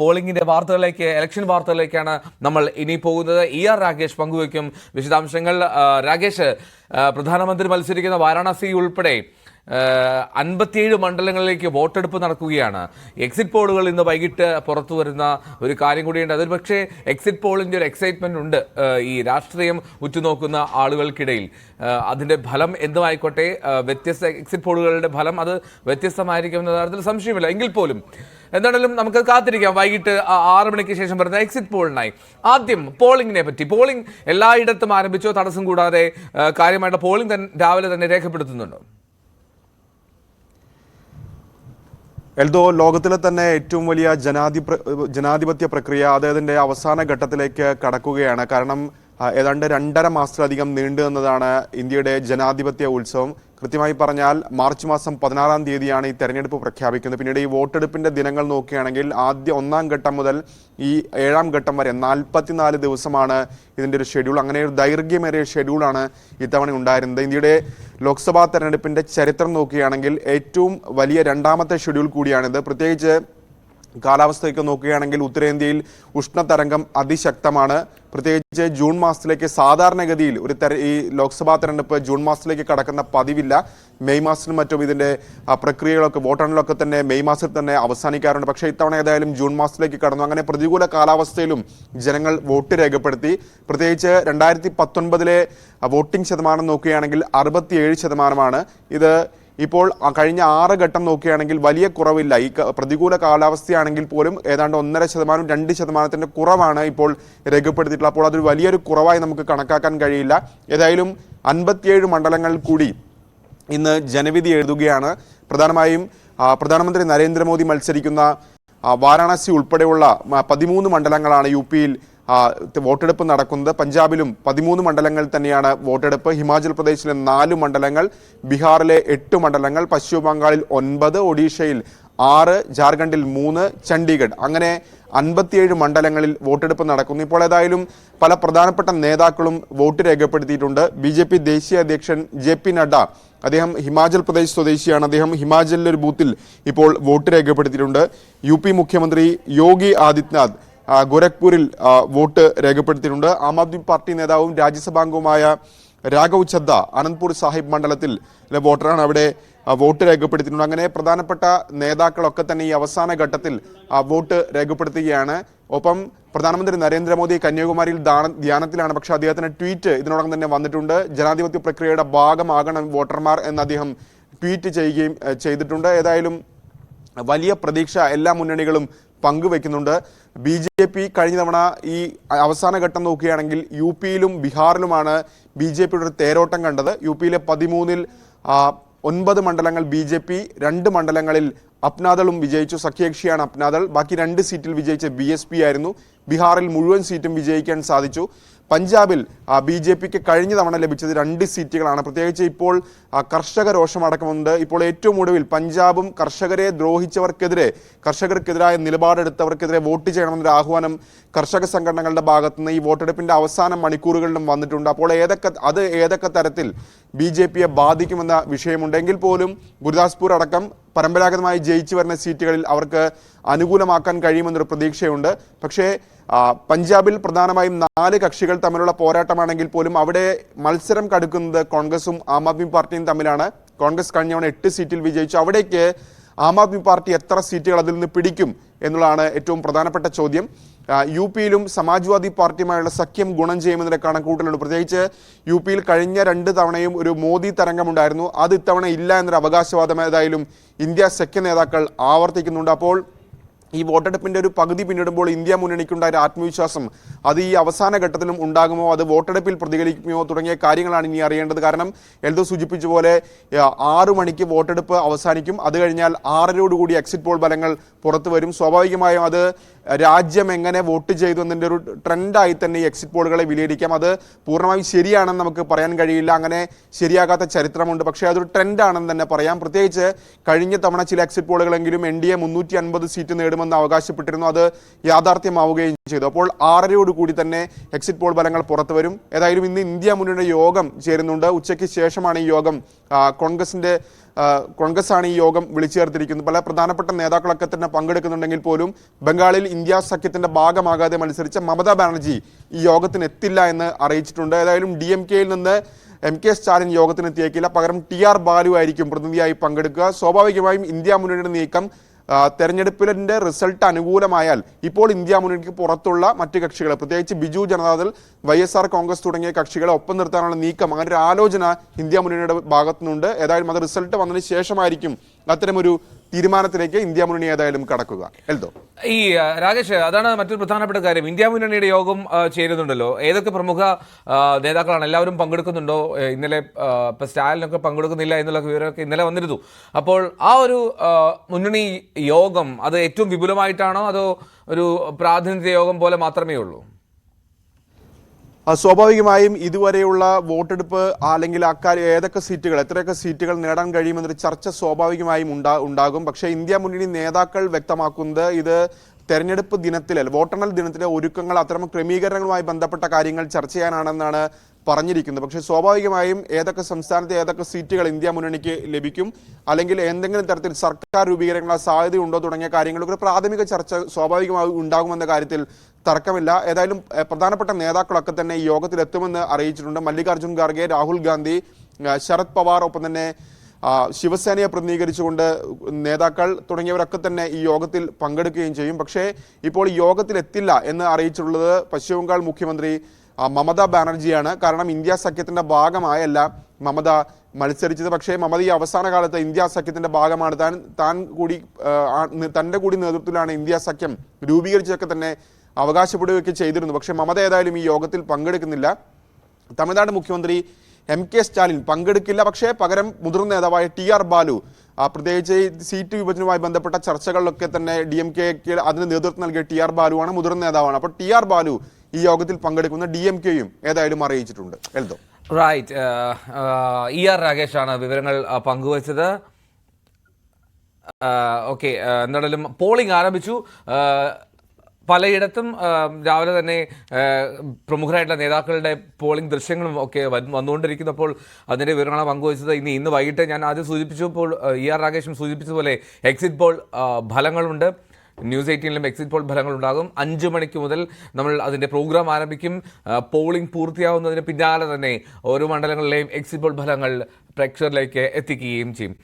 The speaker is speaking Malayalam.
പോളിംഗിന്റെ വാർത്തകളിലേക്ക് ഇലക്ഷൻ വാർത്തകളിലേക്കാണ് നമ്മൾ ഇനി പോകുന്നത്. ഇ ആർ രാകേഷ് പങ്കുവയ്ക്കും വിശദാംശങ്ങൾ. രാകേഷ് പ്രധാനമന്ത്രി മത്സരിക്കുന്ന വാരാണസി ഉൾപ്പെടെ അൻപത്തിയേഴ് മണ്ഡലങ്ങളിലേക്ക് വോട്ടെടുപ്പ് നടക്കുകയാണ്. എക്സിറ്റ് പോളുകൾ ഇന്ന് വൈകിട്ട് പുറത്തു വരുന്ന ഒരു കാര്യം കൂടിയുണ്ട്. അതിൽ പക്ഷേ എക്സിറ്റ് പോളിന്റെ ഒരു എക്സൈറ്റ്മെന്റ് ഉണ്ട് ഈ രാഷ്ട്രീയം ഉറ്റുനോക്കുന്ന ആളുകൾക്കിടയിൽ. അതിന്റെ ഫലം എന്തുമായിക്കോട്ടെ? വ്യത്യസ്ത എക്സിറ്റ് പോളുകളുടെ ഫലം അത് വ്യത്യസ്തമായിരിക്കും എന്ന കാര്യത്തിൽ സംശയമില്ല. എങ്കിൽ പോലും എന്താണെങ്കിലും നമുക്ക് കാത്തിരിക്കാം. വൈകിട്ട് ആറ് മണിക്ക് ശേഷം വരുന്ന എക്സിറ്റ് പോളിനായി ആദ്യം പോളിംഗിനെ പറ്റി. പോളിംഗ് എല്ലായിടത്തും ആരംഭിച്ചോ? തടസ്സം കൂടാതെ കാര്യമായിട്ട് പോളിംഗ് തന്നെ രാവിലെ തന്നെ രേഖപ്പെടുത്തുന്നുണ്ടോ? എൽദോ ലോകത്തിലെ തന്നെ ഏറ്റവും വലിയ ജനാധിപ ജനാധിപത്യ പ്രക്രിയ അതായതിന്റെ അവസാന ഘട്ടത്തിലേക്ക് കടക്കുകയാണ്. കാരണം ഏതാണ്ട് രണ്ടര മാസത്തിലധികം നീണ്ടു നിന്നതാണ് ഇന്ത്യയുടെ ജനാധിപത്യ ഉത്സവം. കൃത്യമായി പറഞ്ഞാൽ മാർച്ച് മാസം പതിനാറാം തീയതിയാണ് ഈ തെരഞ്ഞെടുപ്പ് പ്രഖ്യാപിക്കുന്നത്. പിന്നീട് ഈ വോട്ടെടുപ്പിന്റെ ദിനങ്ങൾ നോക്കുകയാണെങ്കിൽ ആദ്യ ഒന്നാം ഘട്ടം മുതൽ ഈ ഏഴാം ഘട്ടം വരെ നാൽപ്പത്തിനാല് ദിവസമാണ് ഇതിന്റെ ഒരു ഷെഡ്യൂൾ അങ്ങനെ ഒരു ദൈർഘ്യമേറിയ ഷെഡ്യൂളാണ് ഇത്തവണ ഉണ്ടായിരുന്നത്. ഇന്ത്യയുടെ ലോക്സഭാ തെരഞ്ഞെടുപ്പിന്റെ ചരിത്രം നോക്കുകയാണെങ്കിൽ ഏറ്റവും വലിയ രണ്ടാമത്തെ ഷെഡ്യൂൾ കൂടിയാണിത്. പ്രത്യേകിച്ച് കാലാവസ്ഥയൊക്കെ നോക്കുകയാണെങ്കിൽ ഉത്തരേന്ത്യയിൽ ഉഷ്ണതരംഗം അതിശക്തമാണ്. പ്രത്യേകിച്ച് ജൂൺ മാസത്തിലേക്ക് സാധാരണഗതിയിൽ ഒരു തെര ഈ ലോക്സഭാ തെരഞ്ഞെടുപ്പ് ജൂൺ മാസത്തിലേക്ക് കടക്കുന്ന പതിവില്ല. മെയ് മാസത്തിനും മറ്റും ഇതിന്റെ പ്രക്രിയകളൊക്കെ വോട്ടെണ്ണലൊക്കെ തന്നെ മെയ് മാസത്തിൽ തന്നെ അവസാനിക്കാറുണ്ട്. പക്ഷേ ഇത്തവണ ഏതായാലും ജൂൺ മാസത്തിലേക്ക് കടന്നു. അങ്ങനെ പ്രതികൂല കാലാവസ്ഥയിലും ജനങ്ങൾ വോട്ട് രേഖപ്പെടുത്തി. പ്രത്യേകിച്ച് രണ്ടായിരത്തി പത്തൊൻപതിലെ വോട്ടിംഗ് ശതമാനം നോക്കുകയാണെങ്കിൽ അറുപത്തിയേഴ് ശതമാനമാണ്. ഇത് ഇപ്പോൾ കഴിഞ്ഞ ആറ് ഘട്ടം നോക്കുകയാണെങ്കിൽ വലിയ കുറവില്ല. ഈ പ്രതികൂല കാലാവസ്ഥയാണെങ്കിൽ പോലും ഏതാണ്ട് ഒന്നര ശതമാനം രണ്ട് ശതമാനത്തിന്റെ കുറവാണ് ഇപ്പോൾ രേഖപ്പെടുത്തിയിട്ടുള്ളത്. അപ്പോൾ അതൊരു വലിയൊരു കുറവായി നമുക്ക് കണക്കാക്കാൻ കഴിയില്ല. ഏതായാലും അൻപത്തിയേഴ് മണ്ഡലങ്ങൾ കൂടി ഇന്ന് ജനവിധി എഴുതുകയാണ്. പ്രധാനമായും പ്രധാനമന്ത്രി നരേന്ദ്രമോദി മത്സരിക്കുന്ന വാരാണസി ഉൾപ്പെടെയുള്ള പതിമൂന്ന് മണ്ഡലങ്ങളാണ് യു പിയിൽ വോട്ടെടുപ്പ് നടക്കുന്നത് പഞ്ചാബിലും പതിമൂന്ന് മണ്ഡലങ്ങളിൽ തന്നെയാണ് വോട്ടെടുപ്പ്. ഹിമാചൽ പ്രദേശിലെ നാല് മണ്ഡലങ്ങൾ ബീഹാറിലെ എട്ട് മണ്ഡലങ്ങൾ പശ്ചിമ ബംഗാളിൽ ഒൻപത് ഒഡീഷയിൽ ആറ് ജാർഖണ്ഡിൽ മൂന്ന് ചണ്ഡീഗഡ്. അങ്ങനെ അൻപത്തിയേഴ് മണ്ഡലങ്ങളിൽ വോട്ടെടുപ്പ് നടക്കുന്നു. ഇപ്പോൾ ഏതായാലും പല പ്രധാനപ്പെട്ട നേതാക്കളും വോട്ട് രേഖപ്പെടുത്തിയിട്ടുണ്ട്. ബി ജെ പി ദേശീയ അധ്യക്ഷൻ ജെ പി നഡ്ഡ അദ്ദേഹം ഹിമാചൽ പ്രദേശ് സ്വദേശിയാണ്. അദ്ദേഹം ഹിമാചലിലെ ഒരു ബൂത്തിൽ ഇപ്പോൾ വോട്ട് രേഖപ്പെടുത്തിയിട്ടുണ്ട്. യു മുഖ്യമന്ത്രി യോഗി ആദിത്യനാഥ് ഗോരഖ്പൂരിൽ വോട്ട് രേഖപ്പെടുത്തിയിട്ടുണ്ട്. ആം ആദ്മി പാർട്ടി നേതാവും രാജ്യസഭാംഗവുമായ രാഘവ് ചദ്ദ അനന്ത്പൂർ സാഹിബ് മണ്ഡലത്തിൽ വോട്ടറാണ്. അവിടെ വോട്ട് രേഖപ്പെടുത്തിയിട്ടുണ്ട്. അങ്ങനെ പ്രധാനപ്പെട്ട നേതാക്കളൊക്കെ തന്നെ ഈ അവസാന ഘട്ടത്തിൽ വോട്ട് രേഖപ്പെടുത്തുകയാണ്. ഒപ്പം പ്രധാനമന്ത്രി നരേന്ദ്രമോദി കന്യാകുമാരിയിൽ ധ്യാനത്തിലാണ്. പക്ഷെ അദ്ദേഹത്തിന് ട്വീറ്റ് ഇതിനോടകം തന്നെ വന്നിട്ടുണ്ട്. ജനാധിപത്യ പ്രക്രിയയുടെ ഭാഗമാകണം വോട്ടർമാർ എന്ന് അദ്ദേഹം ട്വീറ്റ് ചെയ്യുകയും ചെയ്തിട്ടുണ്ട്. ഏതായാലും വലിയ പ്രതീക്ഷ എല്ലാ മുന്നണികളും പങ്കുവെക്കുന്നുണ്ട്. ബി ജെ പി കഴിഞ്ഞ തവണ ഈ അവസാന ഘട്ടം നോക്കുകയാണെങ്കിൽ യു പിയിലും ബീഹാറിലുമാണ് ബി ജെ പിയുടെ ഒരു തേരോട്ടം കണ്ടത്. യു പിയിലെ പതിമൂന്നിൽ ഒൻപത് മണ്ഡലങ്ങൾ ബി ജെ പി രണ്ട് മണ്ഡലങ്ങളിൽ അപ്നാദളും വിജയിച്ചു. സഖ്യകക്ഷിയാണ് അപ്നാദൾ. ബാക്കി രണ്ട് സീറ്റിൽ വിജയിച്ച ബി എസ് പി ആയിരുന്നു. ബീഹാറിൽ മുഴുവൻ സീറ്റും വിജയിക്കാൻ സാധിച്ചു. പഞ്ചാബിൽ ബി ജെ പിക്ക് കഴിഞ്ഞ തവണ ലഭിച്ചത് രണ്ട് സീറ്റുകളാണ്. പ്രത്യേകിച്ച് ഇപ്പോൾ കർഷക രോഷമടക്കമുണ്ട് ഇപ്പോൾ ഏറ്റവും ഒടുവിൽ പഞ്ചാബും കർഷകരെ ദ്രോഹിച്ചവർക്കെതിരെ കർഷകർക്കെതിരായ നിലപാടെടുത്തവർക്കെതിരെ വോട്ട് ചെയ്യണമെന്നൊരു ആഹ്വാനം കർഷക സംഘടനകളുടെ ഭാഗത്തുനിന്ന് ഈ വോട്ടെടുപ്പിന്റെ അവസാന മണിക്കൂറുകളിലും വന്നിട്ടുണ്ട്. അപ്പോൾ ഏതൊക്കെ അത് ഏതൊക്കെ തരത്തിൽ ബി ജെ പിയെ ബാധിക്കുമെന്ന വിഷയമുണ്ടെങ്കിൽ പോലും ഗുരുദാസ്പൂർ അടക്കം പരമ്പരാഗതമായി ജയിച്ചു വരുന്ന സീറ്റുകളിൽ അവർക്ക് അനുകൂലമാക്കാൻ കഴിയുമെന്നൊരു പ്രതീക്ഷയുണ്ട്. പക്ഷേ പഞ്ചാബിൽ പ്രധാനമായും നാല് കക്ഷികൾ തമ്മിലുള്ള പോരാട്ടമാണെങ്കിൽ പോലും അവിടെ മത്സരം കടുക്കുന്നത് കോൺഗ്രസും ആം ആദ്മി പാർട്ടിയും തമ്മിലാണ്. കോൺഗ്രസ് കഴിഞ്ഞ തവണ എട്ട് സീറ്റിൽ വിജയിച്ചു. അവിടേക്ക് ആം ആദ്മി പാർട്ടി എത്ര സീറ്റുകൾ അതിൽ നിന്ന് പിടിക്കും എന്നുള്ളതാണ് ഏറ്റവും പ്രധാനപ്പെട്ട ചോദ്യം. യു പിയിലും സമാജ്വാദി പാർട്ടിയുമായുള്ള സഖ്യം ഗുണം ചെയ്യുമെന്നതിന്റെ കണക്കൂട്ടലുണ്ട് പ്രത്യേകിച്ച് യു പിയിൽ കഴിഞ്ഞ രണ്ട് തവണയും ഒരു മോദി തരംഗമുണ്ടായിരുന്നു. അത് ഇത്തവണ ഇല്ല എന്നൊരു അവകാശവാദം ഏതായാലും ഇന്ത്യ സഖ്യ നേതാക്കൾ ആവർത്തിക്കുന്നുണ്ട്. അപ്പോൾ ഈ വോട്ടെടുപ്പിന്റെ ഒരു പകുതി പിന്നിടുമ്പോൾ ഇന്ത്യ മുന്നണിക്കുണ്ടായ ആത്മവിശ്വാസം അത് ഈ അവസാന ഘട്ടത്തിലും ഉണ്ടാകുമോ? അത് വോട്ടെടുപ്പിൽ പ്രതികരിക്കുമോ? തുടങ്ങിയ കാര്യങ്ങളാണ് ഇനി അറിയേണ്ടത്. കാരണം എൽദോ സൂചിപ്പിച്ച പോലെ ആറു മണിക്ക് വോട്ടെടുപ്പ് അവസാനിക്കും. അത് കഴിഞ്ഞാൽ ആറരയോടുകൂടി എക്സിറ്റ് പോൾ ഫലങ്ങൾ പുറത്തു വരും. സ്വാഭാവികമായും അത് രാജ്യം എങ്ങനെ വോട്ട് ചെയ്തു എന്നതിന്റെ ഒരു ട്രെൻഡായി തന്നെ ഈ എക്സിറ്റ് പോളുകളെ വിലയിരിക്കാം. അത് പൂർണമായും ശരിയാണെന്ന് നമുക്ക് പറയാൻ കഴിയില്ല. അങ്ങനെ ശരിയാകാത്ത ചരിത്രമുണ്ട്. പക്ഷേ അതൊരു ട്രെൻഡാണെന്ന് തന്നെ പറയാം. പ്രത്യേകിച്ച് കഴിഞ്ഞ തവണ ചില എക്സിറ്റ് പോളുകളെങ്കിലും എൻ ഡി എ മുന്നൂറ്റി അൻപത് സീറ്റ് നേടും ചെല്ലുമെന്ന് അവകാശപ്പെട്ടിരുന്നു. അത് യാഥാർത്ഥ്യമാവുകയും ചെയ്തു. അപ്പോൾ ആറരയോട് കൂടി തന്നെ എക്സിറ്റ് പോൾ ഫലങ്ങൾ പുറത്തു വരും. ഏതായാലും ഇന്ന് ഇന്ത്യ മുന്നണിയുടെ യോഗം ചേരുന്നുണ്ട്. ഉച്ചയ്ക്ക് ശേഷമാണ് ഈ യോഗം കോൺഗ്രസിന്റെ കോൺഗ്രസ് ആണ് ഈ യോഗം വിളിച്ചു ചേർത്തിരിക്കുന്നത്. പല പ്രധാനപ്പെട്ട നേതാക്കളൊക്കെ തന്നെ പങ്കെടുക്കുന്നുണ്ടെങ്കിൽ പോലും ബംഗാളിൽ ഇന്ത്യ സഖ്യത്തിന്റെ ഭാഗമാകാതെ മത്സരിച്ച മമതാ ബാനർജി ഈ യോഗത്തിന് എത്തില്ല എന്ന് അറിയിച്ചിട്ടുണ്ട്. ഏതായാലും ഡി എം കെയിൽ നിന്ന് എം കെ സ്റ്റാലിൻ യോഗത്തിന് എത്തിയേക്കില്ല പകരം ടി ആർ ബാലു ആയിരിക്കും പ്രതിനിധിയായി പങ്കെടുക്കുക. സ്വാഭാവികമായും ഇന്ത്യ മുന്നണിയുടെ നീക്കം ആ, തെരഞ്ഞെടുപ്പിന്റെ റിസൾട്ട് അനുകൂലമായാൽ ഇപ്പോൾ ഇന്ത്യ മുന്നണിക്ക് പുറത്തുള്ള മറ്റ് കക്ഷികൾ പ്രത്യേകിച്ച് Biju Janata Dal Y S R Congress തുടങ്ങിയ കക്ഷികളെ ഒപ്പം നിർത്താനുള്ള നീക്കം അങ്ങനെ ഒരു ആലോചന ഇന്ത്യ മുന്നണിയുടെ ഭാഗത്തുനിന്നുണ്ട്. ഏതായാലും അത് റിസൾട്ട് വന്നതിന് ശേഷമായിരിക്കും അത്തരമൊരു തീരുമാനത്തിലേക്ക് ഇന്ത്യ മുന്നണി ഏതായാലും കടക്കുക. എൽദോ? ഈ രാജേഷ് അതാണ് മറ്റൊരു പ്രധാനപ്പെട്ട കാര്യം. ഇന്ത്യ മുന്നണിയുടെ യോഗം ചേരുന്നുണ്ടല്ലോ. ഏതൊക്കെ പ്രമുഖ നേതാക്കളാണ് എല്ലാവരും പങ്കെടുക്കുന്നുണ്ടോ? ഇന്നലെ ഇപ്പൊ സ്റ്റാലിനൊക്കെ പങ്കെടുക്കുന്നില്ല എന്നുള്ള വിവരമൊക്കെ ഇന്നലെ വന്നിരുന്നു. അപ്പോൾ ആ ഒരു മുന്നണി യോഗം അത് ഏറ്റവും വിപുലമായിട്ടാണോ അതോ ഒരു പ്രാതിനിധ്യ യോഗം പോലെ മാത്രമേ ഉള്ളൂ? സ്വാഭാവികമായും ഇതുവരെയുള്ള വോട്ടെടുപ്പ് അല്ലെങ്കിൽ അക്കാര്യം ഏതൊക്കെ സീറ്റുകൾ എത്രയൊക്കെ സീറ്റുകൾ നേടാൻ കഴിയുമെന്നൊരു ചർച്ച സ്വാഭാവികമായും ഉണ്ടാ ഉണ്ടാകും. പക്ഷേ ഇന്ത്യ മുന്നണി നേതാക്കൾ വ്യക്തമാക്കുന്നത് ഇത് തെരഞ്ഞെടുപ്പ് ദിനത്തിലെ വോട്ടെണ്ണൽ ദിനത്തിലെ ഒരുക്കങ്ങൾ അത്തരം ക്രമീകരണങ്ങളുമായി ബന്ധപ്പെട്ട കാര്യങ്ങൾ ചർച്ച ചെയ്യാനാണെന്നാണ് പറഞ്ഞിരിക്കുന്നത് പക്ഷേ സ്വാഭാവികമായും ഏതൊക്കെ സംസ്ഥാനത്തെ ഏതൊക്കെ സീറ്റുകൾ ഇന്ത്യ മുന്നണിക്ക് ലഭിക്കും അല്ലെങ്കിൽ എന്തെങ്കിലും തരത്തിൽ സർക്കാർ രൂപീകരണങ്ങളുടെ സാധ്യതയുണ്ടോ തുടങ്ങിയ കാര്യങ്ങളൊക്കെ ഒരു പ്രാഥമിക ചർച്ച സ്വാഭാവികമായി ഉണ്ടാകുമെന്ന കാര്യത്തിൽ തർക്കമില്ല. ഏതായാലും പ്രധാനപ്പെട്ട നേതാക്കളൊക്കെ തന്നെ ഈ യോഗത്തിൽ എത്തുമെന്ന് അറിയിച്ചിട്ടുണ്ട്. മല്ലികാർജുൻ ഖാർഗെ രാഹുൽ ഗാന്ധി ശരത് പവാർ ഒപ്പം തന്നെ ശിവസേനയെ പ്രതിനിധീകരിച്ചുകൊണ്ട് നേതാക്കൾ തുടങ്ങിയവരൊക്കെ തന്നെ ഈ യോഗത്തിൽ പങ്കെടുക്കുകയും ചെയ്യും. പക്ഷേ ഇപ്പോൾ എത്തില്ല എന്ന് അറിയിച്ചിട്ടുള്ളത് പശ്ചിമ ബംഗാൾ മുഖ്യമന്ത്രി മമതാ ബാനർജിയാണ്. കാരണം ഇന്ത്യ സഖ്യത്തിന്റെ ഭാഗമായല്ല മമത മത്സരിച്ചത്. പക്ഷേ മമത ഈ അവസാന കാലത്ത് ഇന്ത്യ സഖ്യത്തിന്റെ ഭാഗമാണ്. താൻ താൻ കൂടി തന്റെ കൂടി നേതൃത്വത്തിലാണ് ഇന്ത്യ സഖ്യം രൂപീകരിച്ചതൊക്കെ തന്നെ അവകാശപ്പെടുകയൊക്കെ ചെയ്തിരുന്നു. പക്ഷേ മമത ഏതായാലും ഈ യോഗത്തിൽ പങ്കെടുക്കുന്നില്ല. തമിഴ്നാട് മുഖ്യമന്ത്രി എം കെ സ്റ്റാലിൻ പങ്കെടുക്കില്ല. പക്ഷേ പകരം മുതിർന്ന നേതാവായ ടി ആർ ബാലു പ്രത്യേകിച്ച് സീറ്റ് വിഭജനവുമായി ബന്ധപ്പെട്ട ചർച്ചകളിലൊക്കെ തന്നെ ഡി എം കെക്ക് അതിന് നേതൃത്വം നൽകിയ ടി ആർ ബാലുവാണ് മുതിർന്ന നേതാവാണ്. അപ്പോൾ ടി ആർ ബാലു ഈ യോഗത്തിൽ പങ്കെടുക്കുന്ന ഡി എം കെയും ഏതായാലും അറിയിച്ചിട്ടുണ്ട്. എൽദോ. റൈറ്റ് ഇ ആർ രാകേഷാണ് വിവരങ്ങൾ പങ്കുവച്ചത്. ഓക്കെ എന്തായാലും പോളിംഗ് ആരംഭിച്ചു. പലയിടത്തും രാവിലെ തന്നെ പ്രമുഖരായിട്ടുള്ള നേതാക്കളുടെ പോളിംഗ് ദൃശ്യങ്ങളും ഒക്കെ വന്നുകൊണ്ടിരിക്കുന്നപ്പോൾ അതിന്റെ വിവരങ്ങളാണ് പങ്കുവച്ചത്. ഇനി ഇന്ന് വൈകിട്ട് ഞാൻ ആദ്യം സൂചിപ്പിച്ചപ്പോൾ ഇ ആർ രാകേഷും സൂചിപ്പിച്ചതുപോലെ എക്സിറ്റ് പോൾ ഫലങ്ങളുണ്ട്. ന്യൂസ് എയ്റ്റീനിലും എക്സിറ്റ് പോൾ ഫലങ്ങൾ ഉണ്ടാകും അഞ്ച് മണിക്ക് മുതൽ നമ്മൾ അതിന്റെ പ്രോഗ്രാം ആരംഭിക്കും. പോളിംഗ് പൂർത്തിയാവുന്നതിന് പിന്നാലെ തന്നെ ഓരോ മണ്ഡലങ്ങളിലെയും എക്സിറ്റ് പോൾ ഫലങ്ങൾ പ്രേക്ഷകരിലേക്ക് എത്തിക്കുകയും ചെയ്യും.